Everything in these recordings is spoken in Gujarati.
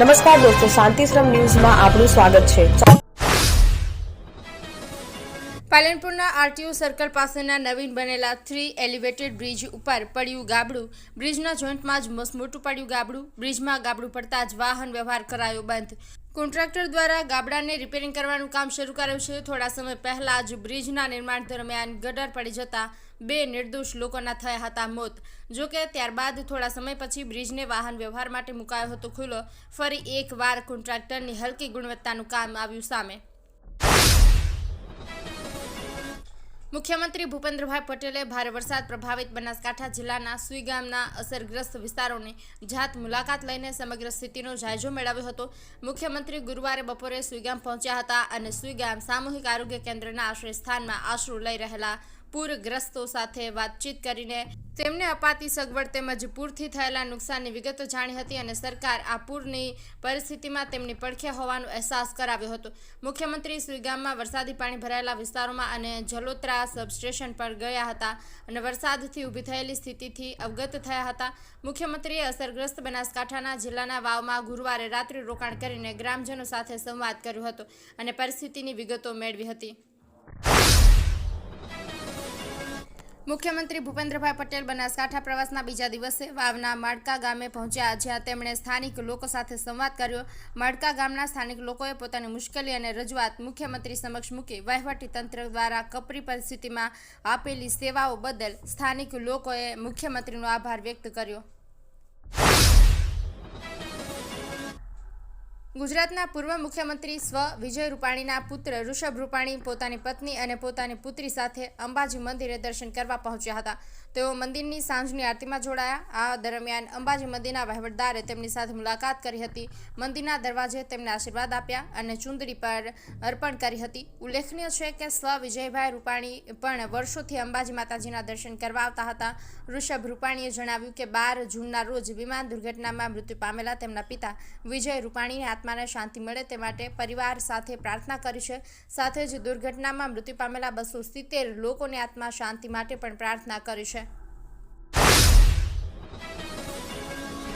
નમસ્કાર દોસ્તો શાંતિશ્રમ ન્યૂઝમાં આપનું સ્વાગત છે. પાલનપુરના આરટીઓ સર્કલ પાસેના નવીન બનેલા થ્રી એલિવેટેડ બ્રિજ ઉપર પડ્યું ગાબડું. બ્રિજના જોઈન્ટમાં જ મસમોટું પડ્યું ગાબડું. બ્રિજમાં ગાબડું પડતા જ વાહન વ્યવહાર કરાયો બંધ. કોન્ટ્રાક્ટર દ્વારા ગાબડાને રિપેરિંગ કરવાનું કામ શરૂ કર્યું છે. થોડા સમય પહેલા જ બ્રિજના નિર્માણ દરમિયાન ગટર પડી જતા બે નિર્દોષ લોકોના થયા હતા મોત. જો કે ત્યારબાદ થોડા સમય પછી બ્રિજને વાહન વ્યવહાર માટે મુકાયો હતો ખુલ્લો. ફરી એકવાર કોન્ટ્રાક્ટરની હલકી ગુણવત્તાનું કામ આવ્યું સામે. મુખ્યમંત્રી ભૂપેન્દ્રભાઈ પટેલે ભારે વરસાદ પ્રભાવિત બનાસકાંઠા જિલ્લાના સુઈ અસરગ્રસ્ત વિસ્તારોની જાત મુલાકાત લઈને સમગ્ર સ્થિતિનો જાયજો મેળવ્યો હતો. મુખ્યમંત્રી ગુરુવારે બપોરે સુઈગામ પહોંચ્યા હતા અને સુઈગામ સામૂહિક આરોગ્ય કેન્દ્રના આશ્રય સ્થાનમાં આશરો લઈ રહેલા પૂરગ્રસ્તો સાથે વાતચીત કરીને તેમને અપાતી સગવડ તેમજ પૂરથી થયેલા નુકસાનની વિગતો જાણી હતી અને સરકાર આ પૂરની પરિસ્થિતિમાં તેમની પડખે હોવાનો અહેસાસ કરાવ્યો હતો. મુખ્યમંત્રી સુઈગામમાં વરસાદી પાણી ભરાયેલા વિસ્તારોમાં અને જલોત્રા સબસ્ટેશન પર ગયા હતા અને વરસાદથી ઊભી થયેલી સ્થિતિથી અવગત થયા હતા. મુખ્યમંત્રીએ અસરગ્રસ્ત બનાસકાંઠાના જિલ્લાના વાવમાં ગુરુવારે રાત્રિ રોકાણ કરીને ગ્રામજનો સાથે સંવાદ કર્યો હતો અને પરિસ્થિતિની વિગતો મેળવી હતી. મુખ્યમંત્રી ભૂપેન્દ્રભાઈ પટેલ બનાસકાંઠા પ્રવાસના બીજા દિવસે વાવના માડકા ગામે પહોંચ્યા જ્યાં તેમણે સ્થાનિક લોકો સાથે સંવાદ કર્યો. માડકા ગામના સ્થાનિક લોકોએ પોતાની મુશ્કેલી અને રજૂઆત મુખ્યમંત્રી સમક્ષ મૂકી વહીવટી તંત્ર દ્વારા કપરી પરિસ્થિતિમાં આપેલી સેવાઓ બદલ સ્થાનિક લોકોએ મુખ્યમંત્રીનો આભાર વ્યક્ત કર્યો. ગુજરાતના પૂર્વ મુખ્યમંત્રી સ્વ વિજય રૂપાણીના પુત્ર ઋષભ રૂપાણી પોતાની પત્ની અને પોતાની પુત્રી સાથે અંબાજી મંદિરે દર્શન કરવા પહોંચ્યા હતા. તેઓ મંદિરની સાંજની આરતીમાં જોડાયા. આ દરમિયાન અંબાજી મંદિરના વહીવટદારે તેમની સાથે મુલાકાત કરી હતી. મંદિરના દરવાજે તેમને આશીર્વાદ આપ્યા અને ચુંદડી પર અર્પણ કરી હતી. ઉલ્લેખનીય છે કે સ્વ વિજયભાઈ રૂપાણી પણ વર્ષોથી અંબાજી માતાજીના દર્શન કરવા આવતા હતા. ઋષભ રૂપાણીએ જણાવ્યું કે બાર જૂનના રોજ વિમાન દુર્ઘટનામાં મૃત્યુ પામેલા તેમના પિતા વિજય રૂપાણીને આત્માને શાંતિ મળે તે માટે પરિવાર સાથે પ્રાર્થના કરી છે. સાથે જ દુર્ઘટનામાં મૃત્યુ પામેલા બસો સિત્તેર લોકોની આત્મા શાંતિ માટે પણ પ્રાર્થના કરી છે.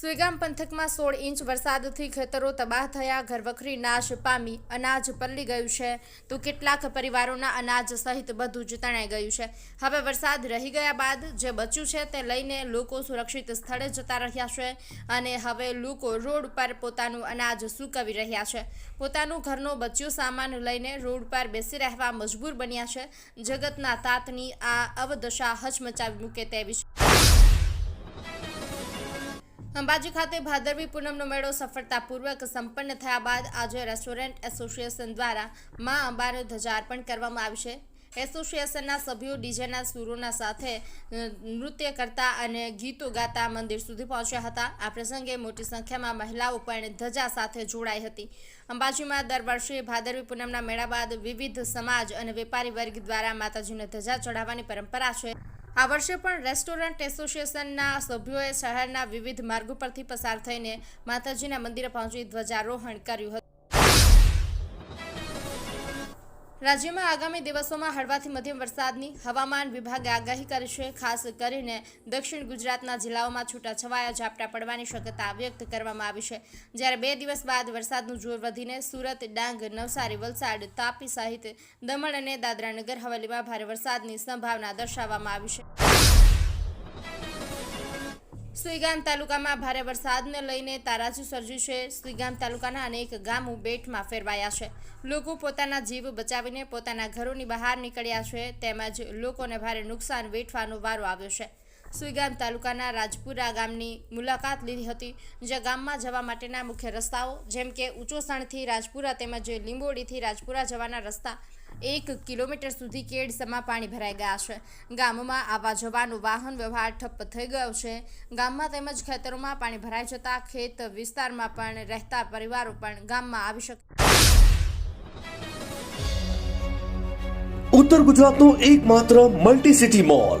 Suigam પંથકમાં સોળ ઇંચ વરસાદથી ખેતરો તબાહ થયા, ઘરવખરી નાશ પામી, અનાજ પલળી ગયું છે. તો કેટલાક પરિવારોના અનાજ સહિત બધું જ તણાઈ ગયું છે. હવે વરસાદ રહી ગયા બાદ જે બચ્યું છે તે લઈને લોકો સુરક્ષિત સ્થળે જતા રહ્યા છે અને હવે લોકો રોડ પર પોતાનું અનાજ સૂકવી રહ્યા છે. પોતાનું ઘરનો બચ્યું સામાન લઈને રોડ પર બેસી રહેવા મજબૂર બન્યા છે. જગતના તાતની આ અવદશા હચમચાવી મૂકે તેવી છે. અંબાજી ખાતે ભાદરવી પૂનમનો મેળો સફળતાપૂર્વક સંપન્ન થયા બાદ આજે રેસ્ટોરન્ટ એસોસિએશન દ્વારા મા અંબાને ધ્વજાર્પણ કરવામાં આવશે એસોસિએશનના સભ્યો, ડીજેના સુરોના સાથે નૃત્ય કરતા અને ગીતો ગાતા મંદિર સુધી પહોંચ્યા હતા. આ પ્રસંગે મોટી સંખ્યામાં મહિલાઓ પણ ધજા સાથે જોડાઈ હતી. અંબાજીમાં દર વર્ષે ભાદરવી પૂનમના મેળા બાદ વિવિધ સમાજ અને વેપારી વર્ગ દ્વારા માતાજીને ધજા ચઢાવવાની પરંપરા છે. આ વર્ષે પણ રેસ્ટોરન્ટ એસોસિએશનના સભ્યોએ શહેરના વિવિધ માર્ગો પરથી પસાર થઈને માતાજીના મંદિરે પહોંચી ધ્વજારોહણ કર્યું હતું. રાજ્યમાં આગામી દિવસોમાં હળવાથી મધ્યમ વરસાદની હવામાન વિભાગે આગાહી કરી છે. ખાસ કરીને દક્ષિણ ગુજરાતના જિલ્લાઓમાં છૂટાછવાયા ઝાપટા પડવાની શક્યતા વ્યક્ત કરવામાં આવી છે. જ્યારે બે દિવસ બાદ વરસાદનું જોર વધીને સુરત, ડાંગ, નવસારી, વલસાડ, તાપી સહિત દમણ અને દાદરાનગર હવેલીમાં ભારે વરસાદની સંભાવના દર્શાવવામાં આવી છે. સુઈગામ તાલુકામાં ભારે વરસાદને લઈને તારાજી સર્જ્યું છે. સુઈગામ તાલુકાના અનેક ગામો બેટમાં ફેરવાયા છે. લોકો પોતાના જીવ બચાવીને પોતાના ઘરોની બહાર નીકળ્યા છે. તેમજ લોકોને ભારે નુકસાન વેઠવાનો વારો આવ્યો છે. સુઈગામ તાલુકાના રાજપુરા ગામની મુલાકાત લીધી હતી જ્યાં ગામમાં જવા માટેના મુખ્ય રસ્તાઓ, જેમ કે ઉંચોસણથી રાજપુરા તેમજ લીંબોડીથી રાજપુરા જવાના રસ્તા, એક કિલોમીટર સુધી કેડસમાં પાણી ભરાઈ ગયા છે. ગામમાં આવવા જવાનો વાહન વ્યવહાર ઠપ્પ થઈ ગયો છે. ગામમાં તેમજ ખેતરોમાં પાણી ભરાઈ જતા ખેત વિસ્તારમાં પણ રહેતા પરિવારો પણ ગામમાં આવી શકે ઉત્તર ગુજરાતનું એકમાત્ર multi city mall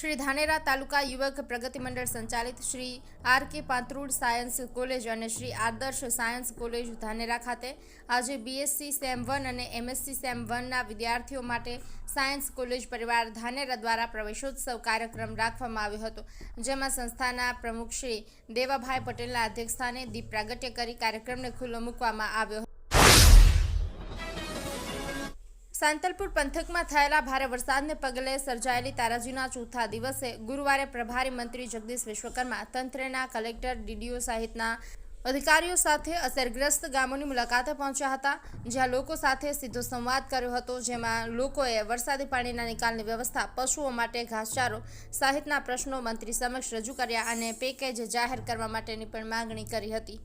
Shri Dhanera તાલુકા યુવક પ્રગતિ મંડળ સંચાલિત Shri R K પાંતરૂડ science college અને શ્રી આદર્શ સાયન્સ કોલેજ ધાનેરા ખાતે આજે બીએસસી સેમ વન અને એમએસસી સેમ વનના વિદ્યાર્થીઓ માટે સાયન્સ કોલેજ પરિવાર ધાનેરા દ્વારા પ્રવેશોત્સવ કાર્યક્રમ રાખવામાં આવ્યો હતો. જેમાં સંસ્થાના પ્રમુખ શ્રી દેવાભાઈ પટેલના અધ્યક્ષસ્થાને દીપ પ્રાગટ્ય કરી કાર્યક્રમને ખુલ્લો મૂકવામાં આવ્યો સાંતલપુર પંથકમાં થયેલા ભારે વરસાદને પગલે સર્જાયેલી તારાજીના ચોથા દિવસે ગુરુવારે પ્રભારી મંત્રી જગદીશ વિશ્વકર્મા તંત્રના કલેક્ટર ડીડીઓ સહિતના અધિકારીઓ સાથે અસરગ્રસ્ત ગામોની મુલાકાતે પહોંચ્યા હતા, જ્યાં લોકો સાથે સીધો સંવાદ કર્યો હતો, જેમાં લોકોએ વરસાદી પાણીના નિકાલની વ્યવસ્થા, પશુઓ માટે ઘાસચારો સહિતના પ્રશ્નો મંત્રી સમક્ષ રજૂ કર્યા અને પેકેજ જાહેર કરવા માટેની પણ માંગણી કરી હતી.